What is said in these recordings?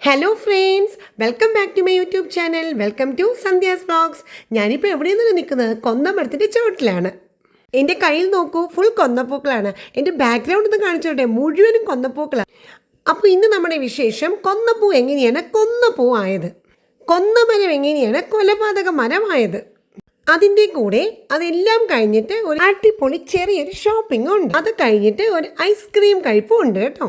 Hello friends welcome back to my YouTube channel welcome to Sandhya's vlogs ഞാനിപ്പോൾ എവിടെ നിന്നാണ് നിൽക്കുന്നത്? കൊന്നമരത്തിന്റെ ചുവട്ടിലാണ്. എന്റെ കയ്യിൽ നോക്കൂ ഫുൾ കൊന്നപ്പൂക്കളാണ്. എന്റെ ബാക്ക്ഗ്രൗണ്ട് ഒന്ന് കാണിച്ചോട്ടെ മുഴുവനും കൊന്നപ്പൂക്കളാണ് അപ്പോൾ ഇന്ന് നമ്മുടെ വിശേഷം കൊന്നപ്പൂ എങ്ങനെയാണ് കൊന്നപ്പൂ ആയത്? കൊന്നമരം എങ്ങനെയാണ് കൊലപാതക മരമായത് അതിന്റെ കൂടെ അതെല്ലാം കഴിഞ്ഞിട്ട് ഒരു അടിപൊളി ചെറിയൊരു ഷോപ്പിംഗ് ഉണ്ട്. അത് കഴിഞ്ഞിട്ട് ഒരു ഐസ്ക്രീം കഴിപ്പും ഉണ്ട് കേട്ടോ.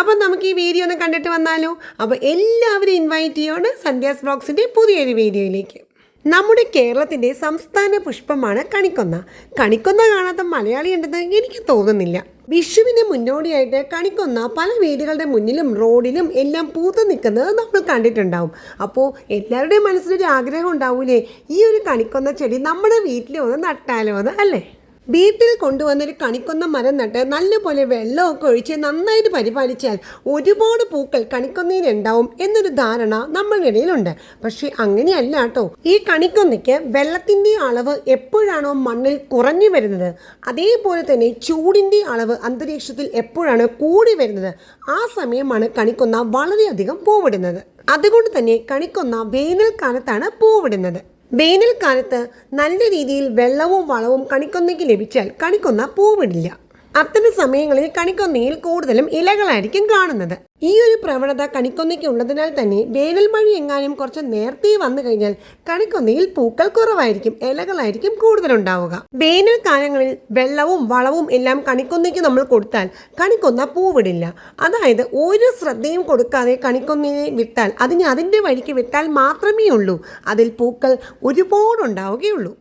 അപ്പം നമുക്ക് ഈ വീഡിയോ ഒന്ന് കണ്ടിട്ട് വന്നാലോ? അപ്പോൾ എല്ലാവരും ഇൻവൈറ്റ് ചെയ്യുകയാണ് സന്ധ്യാസ് ബ്ലോഗ്സിന്റെ പുതിയൊരു വീഡിയോയിലേക്ക്. നമ്മുടെ കേരളത്തിന്റെ സംസ്ഥാന പുഷ്പമാണ് കണിക്കൊന്ന. കണിക്കൊന്ന കാണാത്ത മലയാളി ഉണ്ടെന്ന് എനിക്ക് തോന്നുന്നില്ല. വിഷുവിന് മുന്നോടിയായിട്ട് കണിക്കൊന്ന പല വീടുകളുടെ മുന്നിലും റോഡിലും എല്ലാം പൂത്തു നിൽക്കുന്നത് നമ്മൾ കണ്ടിട്ടുണ്ടാവും. അപ്പോൾ എല്ലാവരുടെയും മനസ്സിലൊരു ആഗ്രഹം ഉണ്ടാവൂലേ? ഈ ഒരു കണിക്കൊന്ന ചെടി നമ്മുടെ വീട്ടിൽ ഒന്ന് നട്ടാലോ എന്ന് അല്ലേ? വീട്ടിൽ കൊണ്ടുവന്നൊരു കണിക്കൊന്ന മരം നട്ട് നല്ലപോലെ വെള്ളമൊക്കെ ഒഴിച്ച് നന്നായിട്ട് പരിപാലിച്ചാൽ ഒരുപാട് പൂക്കൾ കണിക്കൊന്നയിലുണ്ടാവും എന്നൊരു ധാരണ നമ്മുടെ ഇടയിലുണ്ട് പക്ഷെ അങ്ങനെയല്ല കേട്ടോ. ഈ കണിക്കൊന്നയ്ക്ക് വെള്ളത്തിന്റെ അളവ് എപ്പോഴാണോ മണ്ണിൽ കുറഞ്ഞു വരുന്നത് അതേപോലെ തന്നെ ചൂടിന്റെ അളവ് അന്തരീക്ഷത്തിൽ എപ്പോഴാണ് കൂടി വരുന്നത് ആ സമയമാണ് കണിക്കൊന്ന വളരെയധികം പൂവിടുന്നത്. അതുകൊണ്ട് തന്നെ കണിക്കൊന്ന വേനൽക്കാലത്താണ് പൂവിടുന്നത്. വേനൽക്കാലത്ത് നല്ല രീതിയിൽ വെള്ളവും വളവും കണിക്കൊന്നയ്ക്ക് ലഭിച്ചാൽ കണിക്കൊന്ന പൂവിടില്ല. അത്തരം സമയങ്ങളിൽ കണിക്കൊന്നയിൽ കൂടുതലും ഇലകളായിരിക്കും കാണുന്നത്. ഈ ഒരു പ്രവണത കണിക്കൊന്നയ്ക്ക് ഉള്ളതിനാൽ തന്നെ വേനൽ മഴ എങ്ങാനും കുറച്ച് നേരത്തെ വന്നു കഴിഞ്ഞാൽ കണിക്കൊന്നയിൽ പൂക്കൾ കുറവായിരിക്കും ഇലകളായിരിക്കും കൂടുതലുണ്ടാവുക. വേനൽ കാലങ്ങളിൽ വെള്ളവും വളവും എല്ലാം കണിക്കൊന്നയ്ക്ക് നമ്മൾ കൊടുത്താൽ കണിക്കൊന്ന പൂവിടില്ല. അതായത് ഒരു ശ്രദ്ധയും കൊടുക്കാതെ കണിക്കൊന്നയെ വിട്ടാൽ അതിന് അതിന്റെ വഴിക്ക് വിട്ടാൽ മാത്രമേ ഉള്ളൂ അതിൽ പൂക്കൾ ഒരുപാട് ഉണ്ടാവുകയുള്ളൂ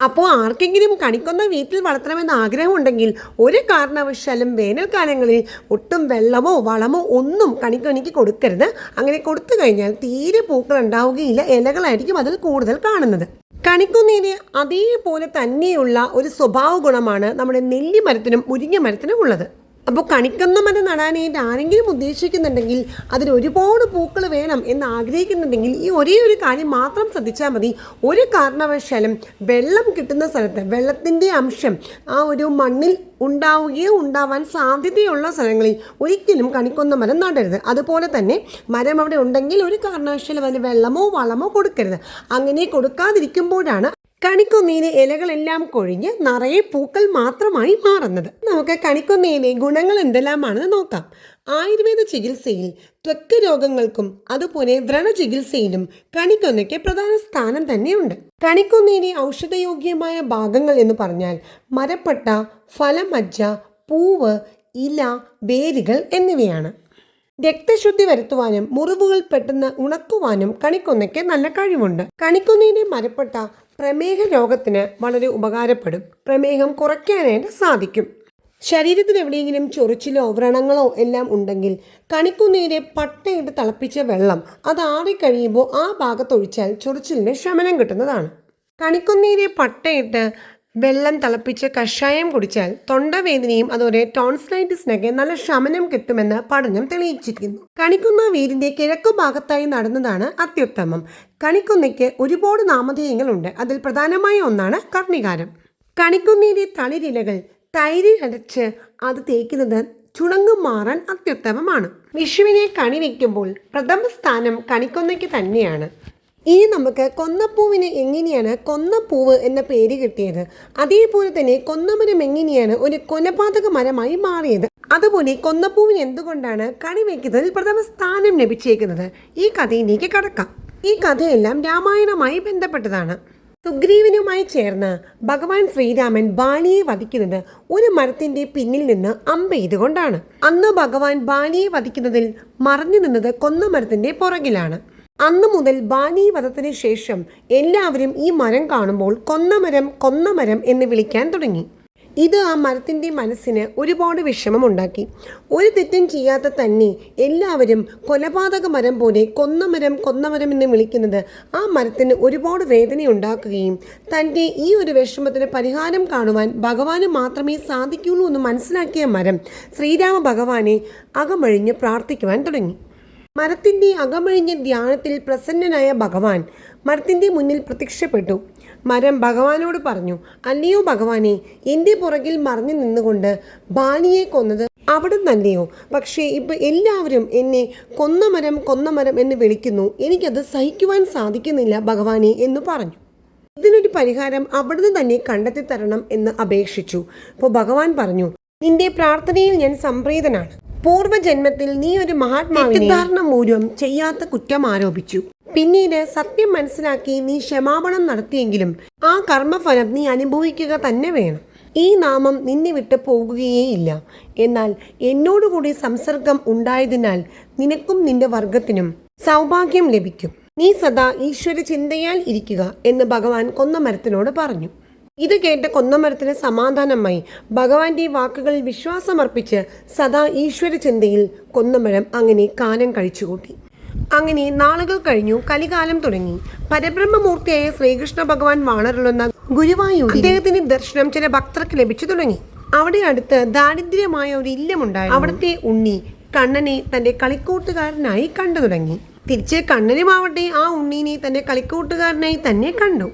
അപ്പോൾ ആർക്കെങ്കിലും കണിക്കൊന്ന വീട്ടിൽ വളർത്തണമെന്ന് ആഗ്രഹമുണ്ടെങ്കിൽ ഒരു കാരണവശാലും വേനൽക്കാലങ്ങളിൽ ഒട്ടും വെള്ളമോ വളമോ ഒന്നും കണിക്കൊനിക്ക് കൊടുക്കരുത്. അങ്ങനെ കൊടുത്തു കഴിഞ്ഞാൽ തീരെ പൂക്കൾ ഉണ്ടാവുകയില്ല. ഇലകളായിരിക്കും അതിൽ കൂടുതൽ കാണുന്നത്. കണിക്കുന്നതിന് അതേപോലെ തന്നെയുള്ള ഒരു സ്വഭാവ ഗുണമാണ് നമ്മുടെ നെല്ലി മരത്തിനും മുരിങ്ങ മരത്തിനും ഉള്ളത്. അപ്പോൾ കണിക്കൊന്ന മരം നടാനായിട്ട് ആരെങ്കിലും ഉദ്ദേശിക്കുന്നുണ്ടെങ്കിൽ അതിന് ഒരുപാട് പൂക്കൾ വേണം എന്ന് ആഗ്രഹിക്കുന്നുണ്ടെങ്കിൽ ഈ ഒരേ ഒരു കാര്യം മാത്രം ശ്രദ്ധിച്ചാൽ മതി. ഒരു കാരണവശാലും വെള്ളം കിട്ടുന്ന സ്ഥലത്ത് വെള്ളത്തിന്റെ അംശം ആ ഒരു മണ്ണിൽ ഉണ്ടാവുകയോ ഉണ്ടാവാൻ സാധ്യതയുള്ള സ്ഥലങ്ങളിൽ ഒരിക്കലും കണിക്കൊന്ന മരം നടരുത്. അതുപോലെ തന്നെ മരം അവിടെ ഉണ്ടെങ്കിൽ ഒരു കാരണവശാലും അതിന് വെള്ളമോ വളമോ കൊടുക്കരുത്. അങ്ങനെ കൊടുക്കാതിരിക്കുമ്പോഴാണ് കണിക്കൊന്നയിലെ ഇലകളെല്ലാം കൊഴിഞ്ഞ് നിറയെ പൂക്കൾ മാത്രമായി മാറുന്നത്. നമുക്ക് കണിക്കൊന്നയിലെ ഗുണങ്ങൾ എന്തെല്ലാമാണെന്ന് നോക്കാം. ആയുർവേദ ചികിത്സയിൽ ത്വക്ക് രോഗങ്ങൾക്കും അതുപോലെ വ്രണ ചികിത്സയിലും കണിക്കൊന്നയ്ക്ക് പ്രധാന സ്ഥാനം തന്നെയുണ്ട്. കണിക്കൊന്നയിലെ ഔഷധയോഗ്യമായ ഭാഗങ്ങൾ എന്ന് പറഞ്ഞാൽ മരപ്പട്ട ഫലമജ്ജ പൂവ് ഇല വേരുകൾ എന്നിവയാണ്. രക്തശുദ്ധി വരുത്തുവാനും മുറിവുകൾ പെട്ടെന്ന് ഉണക്കുവാനും കണിക്കൊന്നയ്ക്ക് നല്ല കഴിവുണ്ട്. കണിക്കൊന്നയിലെ മരപ്പെട്ട പ്രമേഹ രോഗത്തിന് വളരെ ഉപകാരപ്പെടും. പ്രമേഹം കുറയ്ക്കാനായിട്ട് സാധിക്കും. ശരീരത്തിൽ എവിടെയെങ്കിലും ചൊറിച്ചിലോ വ്രണങ്ങളോ എല്ലാം ഉണ്ടെങ്കിൽ കണിക്കുന്നീരെ പട്ടയിട്ട് തിളപ്പിച്ച വെള്ളം അത് ആറിക്കഴിയുമ്പോൾ ആ ഭാഗത്തൊഴിച്ചാൽ ചൊറിച്ചിലിന് ശമനം കിട്ടുന്നതാണ്. കണിക്കുന്നീരെ പട്ടയിട്ട് വെള്ളം തിളപ്പിച്ച് കഷായം കുടിച്ചാൽ തൊണ്ടവേദനയും അതുപോലെ ടോൺസ്ലൈറ്റിസിനൊക്കെ നല്ല ശമനം കിട്ടുമെന്ന് പഠനം തെളിയിച്ചിരിക്കുന്നു. കണിക്കുന്ന വീടിന്റെ കിഴക്കു ഭാഗത്തായി നടന്നതാണ് അത്യുത്തമം. കണിക്കുന്നയ്ക്ക് ഒരുപാട് നാമധേയങ്ങളുണ്ട്. അതിൽ പ്രധാനമായ ഒന്നാണ് കർണികാരം. കണിക്കുന്നീരെ തളിരിലകൾ തൈരിൽ അരച്ച് അത് തേക്കുന്നത് ചുണങ്ങ് മാറാൻ അത്യുത്തമമാണ്. വിഷുവിനെ കണി വയ്ക്കുമ്പോൾ പ്രഥമ സ്ഥാനം കണിക്കൊന്നയ്ക്ക് തന്നെയാണ്. ഇനി നമുക്ക് കൊന്നപ്പൂവിന് എങ്ങനെയാണ് കൊന്നപ്പൂവ് എന്ന പേര് കിട്ടിയത്? അതേപോലെ തന്നെ കൊന്നമരം എങ്ങനെയാണ് ഒരു കൊലപാതക മരമായി മാറിയത്? അതുപോലെ കൊന്നപ്പൂവിന് എന്തുകൊണ്ടാണ് കണി വയ്ക്കുന്നതിൽ പ്രഥമ സ്ഥാനം ലഭിച്ചേക്കുന്നത്? ഈ കഥയിലേക്ക് കടക്കാം. ഈ കഥയെല്ലാം രാമായണമായി ബന്ധപ്പെട്ടതാണ്. സുഗ്രീവനുമായി ചേർന്ന് ഭഗവാൻ ശ്രീരാമൻ ബാലിയെ വധിക്കുന്നത് ഒരു മരത്തിന്റെ പിന്നിൽ നിന്ന് അമ്പെയ്തുകൊണ്ടാണ് അന്ന് ഭഗവാൻ ബാലിയെ വധിക്കുന്നതിൽ മറഞ്ഞു നിന്നത് കൊന്ന മരത്തിന്റെ പുറകിലാണ്. അന്നു മുതൽ ബാനി വധത്തിന് ശേഷം എല്ലാവരും ഈ മരം കാണുമ്പോൾ കൊന്നമരം കൊന്നമരം എന്ന് വിളിക്കാൻ തുടങ്ങി. ഇത് ആ മരത്തിന്റെ മനസ്സിന് ഒരുപാട് വിഷമമുണ്ടാക്കി. ഒരു തെറ്റും ചെയ്യാത്ത തന്നെ എല്ലാവരും കൊലപാതക മരം പോലെ കൊന്നമരം കൊന്നമരം എന്ന് വിളിക്കുന്നത് ആ മരത്തിന് ഒരുപാട് വേദന ഉണ്ടാക്കുകയും തന്റെ ഈ ഒരു വിഷമത്തിന് പരിഹാരം കാണുവാൻ ഭഗവാന് മാത്രമേ സാധിക്കുള്ളൂ എന്ന് മനസ്സിലാക്കിയ മരം ശ്രീരാമ ഭഗവാനെ അകമഴിഞ്ഞ് പ്രാർത്ഥിക്കുവാൻ തുടങ്ങി. മരത്തിന്റെ അകമഴിഞ്ഞ ധ്യാനത്തിൽ പ്രസന്നനായ ഭഗവാൻ മരത്തിന്റെ മുന്നിൽ പ്രത്യക്ഷപ്പെട്ടു. മരം ഭഗവാനോട് പറഞ്ഞു അല്ലയോ ഭഗവാനെ എന്റെ പുറകിൽ മറഞ്ഞു നിന്നുകൊണ്ട് ബാലിയെ കൊന്നത് അവിടെ നല്ലയോ പക്ഷേ ഇപ്പം എല്ലാവരും എന്നെ കൊന്ന മരം കൊന്ന മരം എന്ന് വിളിക്കുന്നു. എനിക്കത് സഹിക്കുവാൻ സാധിക്കുന്നില്ല ഭഗവാനെ എന്ന് പറഞ്ഞു. ഇതിനൊരു പരിഹാരം അവിടുന്ന് തന്നെ കണ്ടെത്തി തരണം എന്ന് അപേക്ഷിച്ചു. അപ്പോൾ ഭഗവാൻ പറഞ്ഞു നിന്റെ പ്രാർത്ഥനയിൽ ഞാൻ സംപ്രീതനാണ്. പൂർവജന്മത്തിൽ നീ ഒരു മഹാത്മാവിനെ മൂലം ചെയ്യാത്ത കുറ്റം ആരോപിച്ചു. പിന്നീട് സത്യം മനസ്സിലാക്കി നീ ക്ഷമാപണം നടത്തിയെങ്കിലും ആ കർമ്മഫലം നീ അനുഭവിക്കുക തന്നെ വേണം. ഈ നാമം നിന്നെ വിട്ട് പോകുകയേയില്ല. എന്നാൽ എന്നോടുകൂടി സംസർഗം ഉണ്ടായതിനാൽ നിനക്കും നിന്റെ വർഗത്തിനും സൗഭാഗ്യം ലഭിക്കും. നീ സദാ ഈശ്വര ചിന്തയാൽ ഇരിക്കുക എന്ന് ഭഗവാൻ കൊന്നമരത്തിനോട് പറഞ്ഞു. ഇത് കേട്ട് കൊന്നമരത്തിന് സമാധാനമായി. ഭഗവാന്റെ വാക്കുകളിൽ വിശ്വാസമർപ്പിച്ച് സദാ ഈശ്വര ചിന്തയിൽ കൊന്നമരം അങ്ങനെ കാലം കഴിച്ചുകൂട്ടി. അങ്ങനെ നാളുകൾ കഴിഞ്ഞു കലികാലം തുടങ്ങി. പരബ്രഹ്മമൂർത്തിയായ ശ്രീകൃഷ്ണ ഭഗവാൻ വാണരുളുന്ന ഗുരുവായൂർ അദ്ദേഹത്തിന് ദർശനം ചില ഭക്തർക്ക് ലഭിച്ചു തുടങ്ങി. അവിടെ അടുത്ത് ദാരിദ്ര്യമായ ഒരു ഇല്ലമുണ്ടായി അവിടുത്തെ ഉണ്ണി കണ്ണനെ തന്റെ കളിക്കൂട്ടുകാരനായി കണ്ടു തുടങ്ങി. തിരിച്ച് കണ്ണനുമാവട്ടെ ആ ഉണ്ണീനെ തന്റെ കളിക്കൂട്ടുകാരനായി തന്നെ കണ്ടു.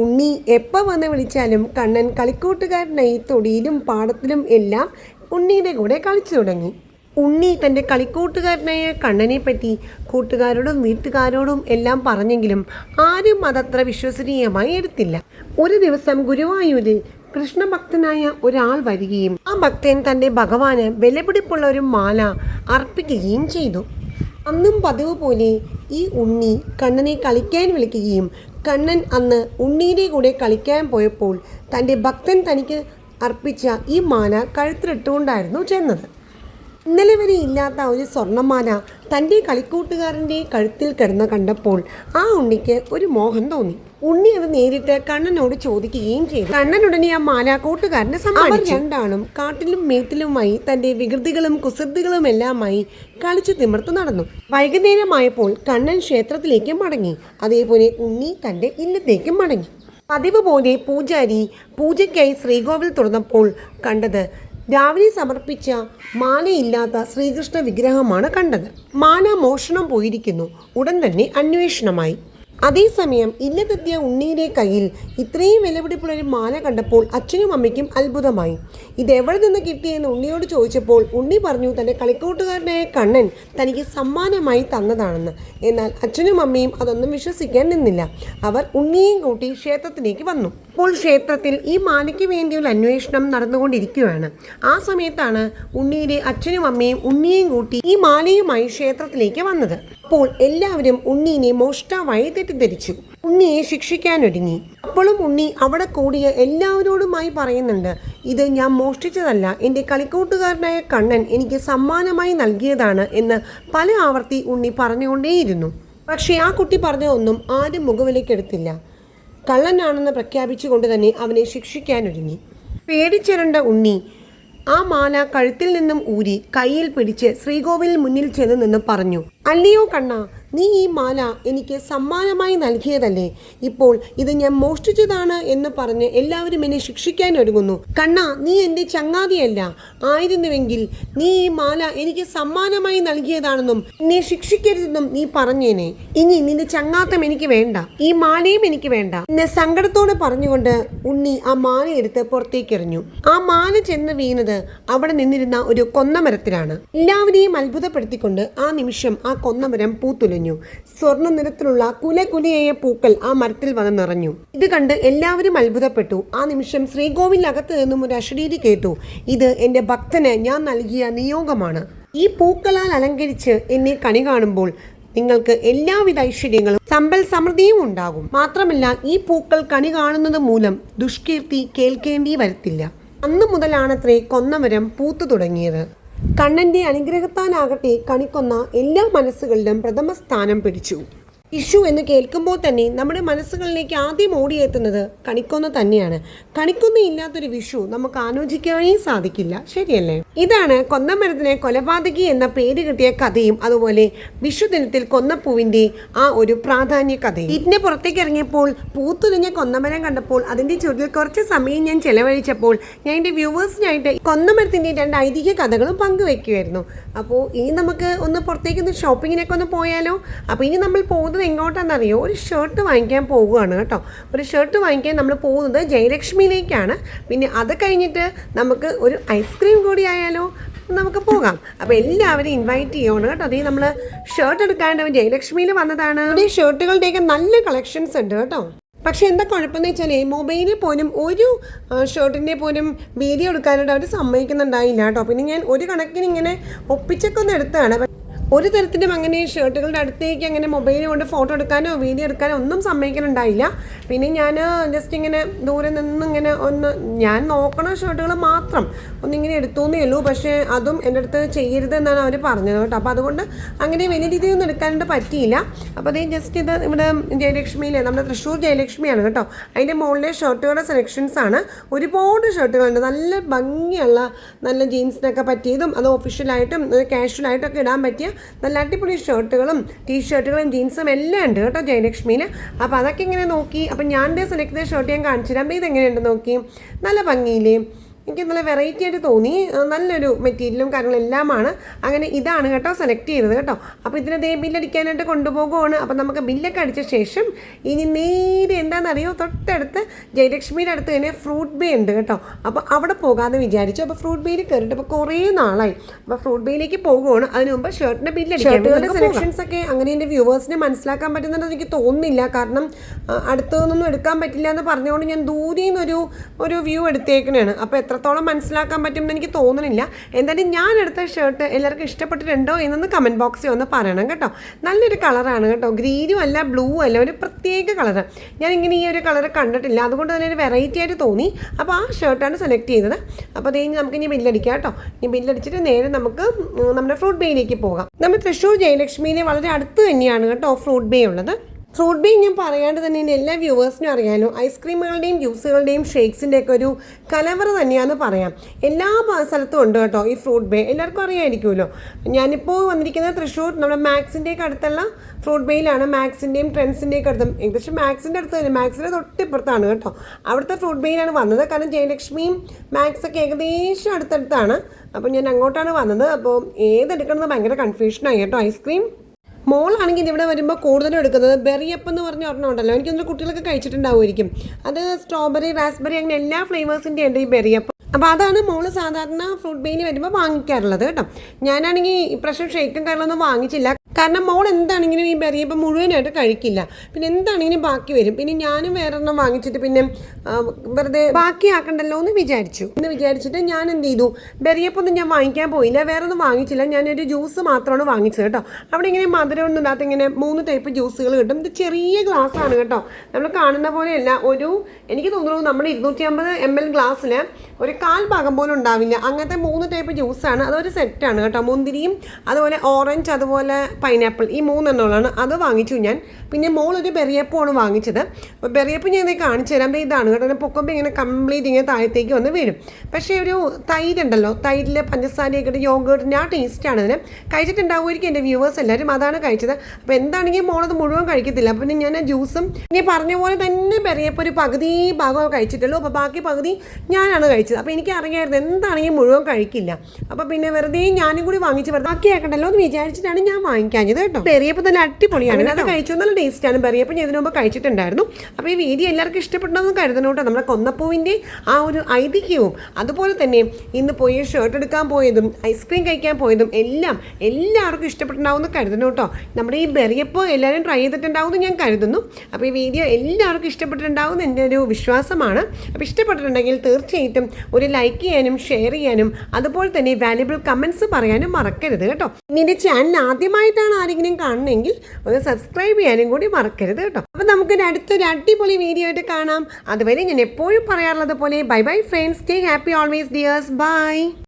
ഉണ്ണി എപ്പോൾ വന്ന് വിളിച്ചാലും കണ്ണൻ കളിക്കൂട്ടുകാരനായി തൊടിയിലും പാടത്തിലും എല്ലാം ഉണ്ണിയുടെ കൂടെ കളിച്ചു തുടങ്ങി. ഉണ്ണി തന്റെ കളിക്കൂട്ടുകാരനായ കണ്ണനെ പറ്റി കൂട്ടുകാരോടും വീട്ടുകാരോടും എല്ലാം പറഞ്ഞെങ്കിലും ആരും അതത്ര വിശ്വസനീയമായി എടുത്തില്ല. ഒരു ദിവസം ഗുരുവായൂരിൽ കൃഷ്ണഭക്തനായ ഒരാൾ വരികയും ആ ഭക്തൻ തന്റെ ഭഗവാന് വിലപിടിപ്പുള്ള ഒരു മാല അർപ്പിക്കുകയും ചെയ്തു. അന്നും പതിവ് പോലെ ഈ ഉണ്ണി കണ്ണനെ കളിക്കാൻ വിളിക്കുകയും കണ്ണൻ അന്ന് ഉണ്ണിയുടെ കൂടെ കളിക്കാൻ പോയപ്പോൾ തന്റെ ഭക്തൻ തനിക്ക് അർപ്പിച്ച ഈ മാന കഴുത്തിലിട്ടുകൊണ്ടായിരുന്നു ചെന്നത്. ഇന്നലെ വരെ ഇല്ലാത്ത ഒരു സ്വർണമാല തന്റെ കളിക്കൂട്ടുകാരന്റെ കഴുത്തിൽ കിടന്ന് കണ്ടപ്പോൾ ആ ഉണ്ണിക്ക് ഒരു മോഹം തോന്നി. ഉണ്ണി അത് നേരിട്ട് കണ്ണനോട് ചോദിക്കുകയും ചെയ്തു. കണ്ണൻ ഉടനെ ആ മാല കൂട്ടുകാരനെ സമ്മാനിച്ചു. രണ്ടാളും കാട്ടിലും മേട്ടിലുമായി തന്റെ വികൃതികളും കുസൃതികളും എല്ലാമായി കളിച്ചു തിമിർത്തു നടന്നു. വൈകുന്നേരമായപ്പോൾ കണ്ണൻ ക്ഷേത്രത്തിലേക്ക് മടങ്ങി. അതേപോലെ ഉണ്ണി തന്റെ ഇല്ലത്തേക്കും മടങ്ങി. പതിവ് പോലെ പൂജാരി പൂജയ്ക്കായി ശ്രീകോവിൽ തുറന്നപ്പോൾ കണ്ടത് രാവിലെ സമർപ്പിച്ച മാലയില്ലാത്ത ശ്രീകൃഷ്ണ വിഗ്രഹമാണ് കണ്ടത്. മാല മോഷണം പോയിരിക്കുന്നു. ഉടൻ തന്നെ അന്വേഷണമായി. അതേസമയം ഇല്ലതെത്തിയ ഉണ്ണിയുടെ കയ്യിൽ ഇത്രയും വിലപിടിപ്പുള്ള ഒരു മാല കണ്ടപ്പോൾ അച്ഛനും അമ്മയ്ക്കും അത്ഭുതമായി. ഇത് എവിടെ നിന്ന് കിട്ടിയെന്ന് ഉണ്ണിയോട് ചോദിച്ചപ്പോൾ ഉണ്ണി പറഞ്ഞു തന്റെ കളിക്കൂട്ടുകാരനായ കണ്ണൻ തനിക്ക് സമ്മാനമായി തന്നതാണെന്ന്. എന്നാൽ അച്ഛനും അമ്മയും അതൊന്നും വിശ്വസിക്കാൻ നിന്നില്ല. അവർ ഉണ്ണിയെയും കൂട്ടി ക്ഷേത്രത്തിലേക്ക് വന്നു. ഇപ്പോൾ ക്ഷേത്രത്തിൽ ഈ മാലയ്ക്ക് വേണ്ടിയുള്ള അന്വേഷണം നടന്നുകൊണ്ടിരിക്കുകയാണ്. ആ സമയത്താണ് ഉണ്ണിയുടെ അച്ഛനും അമ്മയും ഉണ്ണിയെയും കൂട്ടി ഈ മാലയുമായി ക്ഷേത്രത്തിലേക്ക് വന്നത്. അപ്പോൾ എല്ലാവരും ഉണ്ണീനെ മോഷ്ടാവായി തെറ്റിദ്ധരിച്ചു. ഉണ്ണിയെ ശിക്ഷിക്കാനൊരുങ്ങി. അപ്പോഴും ഉണ്ണി അവിടെ കൂടിയ എല്ലാവരോടുമായി പറയുന്നുണ്ട് ഇത് ഞാൻ മോഷ്ടിച്ചതല്ല എന്റെ കളിക്കൂട്ടുകാരനായ കണ്ണൻ എനിക്ക് സമ്മാനമായി നൽകിയതാണ് എന്ന് പല ആവർത്തി ഉണ്ണി പറഞ്ഞുകൊണ്ടേയിരുന്നു. പക്ഷേ ആ കുട്ടി പറഞ്ഞതൊന്നും ആരും മുഖവിലേക്കെടുത്തില്ല കള്ളനാണെന്ന് പ്രഖ്യാപിച്ചുകൊണ്ട് തന്നെ അവനെ ശിക്ഷിക്കാനൊരുങ്ങി. പേടിച്ചിരണ്ട ഉണ്ണി ആ മാല കഴുത്തിൽ നിന്നും ഊരി കയ്യിൽ പിടിച്ച് ശ്രീകോവിൽ മുന്നിൽ ചെന്ന് നിന്ന് പറഞ്ഞു അല്ലയോ കണ്ണ നീ ഈ മാല എനിക്ക് സമ്മാനമായി നൽകിയതല്ലേ? ഇപ്പോൾ ഇത് ഞാൻ മോഷ്ടിച്ചതാണ് എന്ന് പറഞ്ഞ് എല്ലാവരും എന്നെ ശിക്ഷിക്കാൻ ഒരുങ്ങുന്നു. കണ്ണ നീ എന്റെ ചങ്ങാതിയല്ല. ആയിരുന്നുവെങ്കിൽ നീ ഈ മാല എനിക്ക് സമ്മാനമായി നൽകിയതാണെന്നും എന്നെ ശിക്ഷിക്കരുതെന്നും നീ പറഞ്ഞേനെ. ഇനി നിന്റെ ചങ്ങാത്തം എനിക്ക് വേണ്ട. ഈ മാലയും എനിക്ക് വേണ്ട. എന്നെ സങ്കടത്തോടെ പറഞ്ഞുകൊണ്ട് ഉണ്ണി ആ മാല എടുത്ത് പുറത്തേക്ക് എറിഞ്ഞു ആ മാല ചെന്ന് വീണത് അവിടെ നിന്നിരുന്ന ഒരു കൊന്നമരത്തിലാണ്. എല്ലാവരെയും അത്ഭുതപ്പെടുത്തിക്കൊണ്ട് ആ നിമിഷം ആ കൊന്നമരം പൂത്തുലഞ്ഞു. സ്വർണ നിറത്തിലുള്ള കുലകുലയായ പൂക്കൾ ആ മരത്തിൽ വന്ന് നിറഞ്ഞു. ഇത് കണ്ട് എല്ലാവരും അത്ഭുതപ്പെട്ടു. ആ നിമിഷം ശ്രീകോവിലകത്ത് നിന്നും ഒരു അശരീരി കേട്ടു. ഇത് എന്റെ ഭക്തന് ഞാൻ നൽകിയ നിയോഗമാണ്. ഈ പൂക്കളാൽ അലങ്കരിച്ച് എന്നെ കണി കാണുമ്പോൾ നിങ്ങൾക്ക് എല്ലാവിധ ഐശ്വര്യങ്ങളും സമ്പൽ സമൃദ്ധിയും ഉണ്ടാകും. മാത്രമല്ല ഈ പൂക്കൾ കണി കാണുന്നത് മൂലം ദുഷ്കീർത്തി കേൾക്കേണ്ടി വരത്തില്ല. അന്നു മുതലാണത്രേ കൊന്നമരം പൂത്തു തുടങ്ങിയത്. കണ്ണന്റെ അനുഗ്രഹത്താലാകട്ടെ കണിക്കൊന്ന എല്ലാ മനസ്സുകളിലും പ്രഥമ സ്ഥാനം പിടിച്ചു. ഇഷു എന്ന് കേൾക്കുമ്പോൾ തന്നെ നമ്മുടെ മനസ്സുകളിലേക്ക് ആദ്യം ഓടിയെത്തുന്നത് കണിക്കൊന്ന തന്നെയാണ്. കണിക്കൊന്ന ഇല്ലാത്തൊരു വിഷു നമുക്ക് ആലോചിക്കാനേ സാധിക്കില്ല. ശരിയല്ലേ? ഇതാണ് കൊന്നമരത്തിന് കൊലപാതകി എന്ന പേര് കിട്ടിയ കഥയും അതുപോലെ വിഷു ദിനത്തിൽ കൊന്നപ്പൂവിന്റെ ആ ഒരു പ്രാധാന്യ കഥയും. ഇതിന്റെ പുറത്തേക്ക് ഇറങ്ങിയപ്പോൾ പൂത്തുലഞ്ഞ കൊന്നമരം കണ്ടപ്പോൾ അതിന്റെ ചുരുളിൽ കുറച്ച് സമയം ഞാൻ ചെലവഴിച്ചപ്പോൾ ഞാൻ എന്റെ വ്യൂവേഴ്സിനായിട്ട് കൊന്നമരത്തിന്റെ രണ്ട് ഐതിഹ്യ കഥകളും പങ്കുവെക്കുമായിരുന്നു അപ്പോൾ ഇനി നമുക്ക് ഒന്ന് പുറത്തേക്ക് ഒന്ന് ഷോപ്പിങ്ങിനൊക്കെ ഒന്ന് പോയാലോ? അപ്പോൾ ഇനി നമ്മൾ പോകുന്നത് എങ്ങോട്ടാണെന്നറിയോ ഒരു ഷർട്ട് വാങ്ങിക്കാൻ പോവുകയാണ് കേട്ടോ. ഒരു ഷർട്ട് വാങ്ങിക്കാൻ നമ്മൾ പോകുന്നത് ജയലക്ഷ്മിയിലേക്കാണ്. പിന്നെ അത് കഴിഞ്ഞിട്ട് നമുക്ക് ഒരു ഐസ്ക്രീം കൂടി ആയാലോ? നമുക്ക് പോകാം. അപ്പോൾ എല്ലാവരും ഇൻവൈറ്റ് ചെയ്യണം കേട്ടോ. അതേ നമ്മൾ ഷർട്ട് എടുക്കാണ്ട് ജയലക്ഷ്മിയിൽ വന്നതാണ്. ഈ ഷർട്ടുകളുടെയൊക്കെ നല്ല കളക്ഷൻസ് ഉണ്ട് കേട്ടോ. പക്ഷേ എന്താ കുഴപ്പമെന്ന് വെച്ചാൽ മൊബൈലിൽ പോലും ഒരു ഷർട്ടിന്റെ പോലും വീഡിയോ എടുക്കാനായിട്ട് അവർ സമ്മതിക്കുന്നുണ്ടായില്ല കേട്ടോ. പിന്നെ ഞാൻ ഒരു കണക്കിന് ഇങ്ങനെ ഒപ്പിച്ചൊക്കെ ഒന്ന് എടുത്തതാണ് ഒരു തരത്തിലും അങ്ങനെ ഷർട്ടുകളുടെ അടുത്തേക്ക് അങ്ങനെ മൊബൈൽ കൊണ്ട് ഫോട്ടോ എടുക്കാനോ വീഡിയോ എടുക്കാനോ ഒന്നും സമ്മതിക്കുന്നുണ്ടായില്ല പിന്നെ ഞാൻ ജസ്റ്റ് ഇങ്ങനെ ദൂരെ നിന്ന് ഇങ്ങനെ ഒന്ന് ഞാൻ നോക്കണ ഷർട്ടുകൾ മാത്രം ഒന്നിങ്ങനെ എടുത്തുന്നേ ഉള്ളൂ. പക്ഷേ അതും എന്റെ അടുത്ത് ചെയ്യരുത് എന്നാണ് അവർ പറഞ്ഞത് കേട്ടോ. അപ്പോൾ അതുകൊണ്ട് അങ്ങനെ വലിയ രീതിയിലൊന്നും എടുക്കാനായിട്ട് പറ്റിയില്ല. അപ്പോൾ അതേ ജസ്റ്റ് ഇത് ഇവിടെ ജയലക്ഷ്മിയിലെ നമ്മുടെ തൃശ്ശൂർ ജയലക്ഷ്മിയാണ് കേട്ടോ. അതിന്റെ മുകളിലെ ഷർട്ടുകളുടെ സെലക്ഷൻസ് ആണ്. ഒരുപാട് ഷർട്ടുകളുണ്ട്. നല്ല ഭംഗിയുള്ള നല്ല ജീൻസിനൊക്കെ പറ്റിയതും അത് ഒഫീഷ്യലായിട്ടും കാഷ്വലായിട്ടും ഒക്കെ ഇടാൻ പറ്റിയ നല്ല അടിപൊളി ഷർട്ടുകളും ടീഷർട്ടുകളും ജീൻസും എല്ലാം ഉണ്ട് കേട്ടോ ജയലക്ഷ്മിയിൽ അപ്പോൾ അതൊക്കെ ഇങ്ങനെ നോക്കി. അപ്പം ഞാൻ സെലക്ട് ചെയ്ത ഷർട്ട് ഞാൻ കാണിച്ചു തരാം ഇതെങ്ങനെയുണ്ട് നോക്കി. നല്ല ഭംഗിയില്ലേ? എനിക്ക് നല്ല വെറൈറ്റി ആയിട്ട് തോന്നി. നല്ലൊരു മെറ്റീരിയലും കാര്യങ്ങളും എല്ലാമാണ് അങ്ങനെ ഇതാണ് കേട്ടോ സെലക്ട് ചെയ്തത് കേട്ടോ. അപ്പോൾ ഇതിന് ദേ ബില്ലടിക്കാനായിട്ട് കൊണ്ടുപോകുവാണ്. അപ്പോൾ നമുക്ക് ബില്ലൊക്കെ അടിച്ച ശേഷം ഇനി നേരെ എന്താണെന്നറിയോ? തൊട്ടടുത്ത് ജയലക്ഷ്മിയുടെ അടുത്ത് തന്നെ ഫ്രൂട്ട് ബേ ഉണ്ട് കേട്ടോ. അപ്പോൾ അവിടെ പോകാമെന്ന് വിചാരിച്ചു. അപ്പോൾ ഫ്രൂട്ട് ബേയിൽ കയറിയിട്ട് അപ്പോൾ കുറേ നാളായി. അപ്പോൾ ഫ്രൂട്ട് ബേയിലേക്ക് പോകുവാണ്. അതിന് മുമ്പ് ഷർട്ടിന്റെ ബില്ലടിക്കാൻ സെലക്ഷൻസ് ഒക്കെ അങ്ങനെ എന്റെ വ്യൂവേഴ്സിനെ മനസ്സിലാക്കാൻ പറ്റുന്നുണ്ടെന്ന് എനിക്ക് തോന്നുന്നില്ല. കാരണം അടുത്തു നിന്നൊന്നും എടുക്കാൻ പറ്റില്ല എന്ന് പറഞ്ഞുകൊണ്ട് ഞാൻ ദൂരെ നിന്നൊരു ഒരു വ്യൂ എടുത്തേക്കണാണ്. അപ്പോൾ എത്രത്തോളം മനസ്സിലാക്കാൻ പറ്റുമെന്ന് എനിക്ക് തോന്നുന്നില്ല എന്തായാലും ഞാൻ എടുത്ത ഷർട്ട് എല്ലാവർക്കും ഇഷ്ടപ്പെട്ടിട്ടുണ്ടോ എന്നൊന്ന് കമന്റ് ബോക്സിൽ ഒന്ന് പറയണം കേട്ടോ. നല്ലൊരു കളറാണ് കേട്ടോ. ഗ്രീനും അല്ല ബ്ലൂ അല്ല ഒരു പ്രത്യേക കളറ് ഞാൻ ഇങ്ങനെ ഈ ഒരു കളർ കണ്ടിട്ടില്ല. അതുകൊണ്ട് തന്നെ ഒരു വെറൈറ്റി ആയിട്ട് തോന്നി. അപ്പോൾ ആ ഷർട്ടാണ് സെലക്ട് ചെയ്തത്. അപ്പോൾ അത് നമുക്ക് ഇനി ബില്ലടിക്കാം കേട്ടോ. ഇനി ബില്ലടിച്ചിട്ട് നേരെ നമുക്ക് നമ്മുടെ ഫ്രൂട്ട് ബേയിലേക്ക് പോകാം. നമ്മൾ തൃശ്ശൂർ ജയലക്ഷ്മിയിലെ വളരെ അടുത്ത് തന്നെയാണ് കേട്ടോ ഫ്രൂട്ട് ബേ ഉള്ളത്. ഫ്രൂട്ട് ബീ ഞാൻ പറയാണ്ട് തന്നെ എന്റെ എല്ലാ വ്യൂവേഴ്സിനും അറിയാനോ ഐസ്ക്രീമുകളുടെയും ജ്യൂസുകളുടെയും ഷേക്സിന്റെ ഒക്കെ ഒരു കലവറ തന്നെയാണെന്ന് പറയാം. എല്ലാ സ്ഥലത്തും ഉണ്ട് കേട്ടോ ഈ ഫ്രൂട്ട് ബേ എല്ലാവർക്കും അറിയാമായിരിക്കുമല്ലോ ഞാനിപ്പോൾ വന്നിരിക്കുന്നത് തൃശ്ശൂർ നമ്മുടെ മാക്സിന്റെയൊക്കെ അടുത്തുള്ള ഫ്രൂട്ട് ബേയിലാണ് മാക്സിന്റെയും ട്രെൻഡ്സിന്റെയൊക്കെ അടുത്ത്. ഏകദേശം മാക്സിന്റെ അടുത്ത് തന്നെ. മാക്സിന്റെ തൊട്ടിപ്പുറത്താണ് കേട്ടോ. അവിടുത്തെ ഫ്രൂട്ട് ബേയിലാണ് വന്നത്. കാരണം ജയലക്ഷ്മിയും മാക്സൊക്കെ ഏകദേശം അടുത്തടുത്താണ്. അപ്പോൾ ഞാൻ അങ്ങോട്ടാണ് വന്നത്. അപ്പോൾ ഏതെടുക്കണമെന്ന് ഭയങ്കര കൺഫ്യൂഷനായി കേട്ടോ. ഐസ്ക്രീം മോളാണെങ്കിൽ ഇവിടെ വരുമ്പോൾ കൂടുതലും എടുക്കുന്നത് ബെറിയപ്പ് എന്ന് പറഞ്ഞ ഒരെണ്ണം ഉണ്ടല്ലോ. എനിക്ക് എനിക്കൊന്ന് കുട്ടികളൊക്കെ കഴിച്ചിട്ടുണ്ടാവുമായിരിക്കും. അത് സ്ട്രോബെറി റാസ്ബെറി അങ്ങനെ എല്ലാ ഫ്ലേവേഴ്സിന്റെ ഉണ്ട് ഈ ബെറിയപ്പ്. അപ്പോൾ അതാണ് മോൾ സാധാരണ ഫ്രൂട്ട് ബെയിൽ വരുമ്പോൾ വാങ്ങിക്കാറുള്ളത് കേട്ടോ. ഞാനാണെങ്കിൽ ഇപ്രാവശ്യം ഷേക്കും കാര്യങ്ങളൊന്നും വാങ്ങിച്ചില്ല. കാരണം മോൾ എന്താണെങ്കിലും ഈ ബെറിയപ്പം മുഴുവനായിട്ട് കഴിക്കില്ല. പിന്നെ എന്താണെങ്കിലും ബാക്കി വരും. പിന്നെ ഞാനും വേറെ ഒരെണ്ണം വാങ്ങിച്ചിട്ട് പിന്നെ വെറുതെ ബാക്കിയാക്കണ്ടല്ലോ എന്ന് വിചാരിച്ചു. എന്ന് വിചാരിച്ചിട്ട് ഞാൻ എന്ത് ചെയ്തു? ബെറിയപ്പൊന്നും ഞാൻ വാങ്ങിക്കാൻ പോയില്ല. വേറെ ഒന്നും വാങ്ങിച്ചില്ല. ഞാനൊരു ജ്യൂസ് മാത്രമാണ് വാങ്ങിച്ചത് കേട്ടോ. അവിടെ ഇങ്ങനെ മധുരം ഒന്നും ഇല്ലാത്ത ഇങ്ങനെ മൂന്ന് ടൈപ്പ് ജ്യൂസുകൾ കിട്ടും. ഇത് ചെറിയ ഗ്ലാസ് ആണ് കേട്ടോ. നമ്മൾ കാണുന്ന പോലെയല്ല. ഒരു എനിക്ക് തോന്നുന്നു നമ്മൾ ഇരുന്നൂറ്റി അമ്പത് എം എൽ ഗ്ലാസ്സിൽ ഒരു കാൽ ഭാഗം പോലും ഉണ്ടാവില്ല. അങ്ങനത്തെ മൂന്ന് ടൈപ്പ് ജ്യൂസാണ്. അതൊരു സെറ്റാണ് കേട്ടോ. മുന്തിരിയും അതുപോലെ ഓറഞ്ച് അതുപോലെ പൈനാപ്പിൾ ഈ മൂന്നെണ്ണമാണ് അത് വാങ്ങിച്ചു ഞാൻ. പിന്നെ മോളൊരു ബെറിയപ്പമാണ് വാങ്ങിച്ചത്. അപ്പോൾ ബെറിയപ്പ് ഞാൻ ഇതേ കാണിച്ചു തരാം. ഇതാണ് കേട്ടോ. പൊക്കുമ്പോൾ ഇങ്ങനെ കംപ്ലീറ്റ് ഇങ്ങനെ താഴത്തേക്ക് വന്ന് വീഴും. പക്ഷേ ഒരു തൈരുണ്ടല്ലോ തൈരിൽ പഞ്ചസാരയൊക്കെ ഇട്ട് യോഗേർട്ടിന്റെ ആ ടേസ്റ്റാണ് ഇതിന് കഴിച്ചിട്ടുണ്ടാവുമായിരിക്കും എന്റെ വ്യൂവേഴ്സ് എല്ലാവരും. അതാണ് കഴിച്ചത്. അപ്പോൾ എന്താണെങ്കിൽ മോളത് മുഴുവൻ കഴിക്കത്തില്ല. അപ്പോൾ പിന്നെ ഞാൻ ജ്യൂസും ഇനി പറഞ്ഞ പോലെ തന്നെ ബെറിയപ്പ് ഒരു പകുതി ഭാഗം കഴിച്ചിട്ടുള്ളൂ. അപ്പോൾ ബാക്കി പകുതി ഞാനാണ് കഴിച്ചത്. അപ്പോൾ എനിക്ക് അറിയായിരുന്നു എന്താണെങ്കിൽ മുഴുവൻ കഴിക്കില്ല. അപ്പോൾ പിന്നെ വെറുതെ ഞാനും കൂടി വാങ്ങിച്ച് വെറുതെ ബാക്കി ആക്കണ്ടല്ലോ എന്ന് വിചാരിച്ചിട്ടാണ് ഞാൻ വാങ്ങിക്കാഞ്ഞത് കേട്ടോ. പെരിയപ്പം തന്നെ അടിപൊളിയാണ്. അത് കഴിച്ചു നല്ല ടേസ്റ്റാണ് പെരിയപ്പം ഞാൻ ഇതിനു മുമ്പ് കഴിച്ചിട്ടുണ്ടായിരുന്നു. അപ്പോൾ ഈ വീഡിയോ എല്ലാവർക്കും ഇഷ്ടപ്പെട്ടെന്ന് കരുതണം കേട്ടോ. നമ്മുടെ കൊന്നപ്പൂവിന്റെ ആ ഒരു ഐതിഹ്യവും അതുപോലെ തന്നെ ഇന്ന് പോയി ഷർട്ട് എടുക്കാൻ പോയതും ഐസ്ക്രീം കഴിക്കാൻ പോയതും എല്ലാം എല്ലാവർക്കും ഇഷ്ടപ്പെട്ടുണ്ടാവും എന്ന് കരുതണം കേട്ടോ. നമ്മുടെ ഈ ബെറിയപ്പോ എല്ലാവരും ട്രൈ ചെയ്തിട്ടുണ്ടാവും എന്ന് ഞാൻ കരുതുന്നു. അപ്പോൾ ഈ വീഡിയോ എല്ലാവർക്കും ഇഷ്ടപ്പെട്ടിട്ടുണ്ടാവും എന്റെ ഒരു വിശ്വാസമാണ്. അപ്പോൾ ഇഷ്ടപ്പെട്ടിട്ടുണ്ടെങ്കിൽ തീർച്ചയായിട്ടും ഒരു ലൈക്ക് ചെയ്യാനും ഷെയർ ചെയ്യാനും അതുപോലെ തന്നെ വാല്യുബിൾ കമൻസ് പറയാനും മറക്കരുത് കേട്ടോ. എന്റെ ചാനൽ ആദ്യമായിട്ടാണ് ആരെങ്കിലും കാണണമെങ്കിൽ ഒന്ന് സബ്സ്ക്രൈബ് ചെയ്യാനും കൂടി മറക്കരുത് കേട്ടോ. അപ്പോൾ നമുക്ക് അടുത്തൊരു അടിപൊളി വീഡിയോ ആയിട്ട് കാണാം. അതുവരെ ഞാൻ എപ്പോഴും പറയാറുള്ളത് പോലെ bye bye friends stay happy always dears bye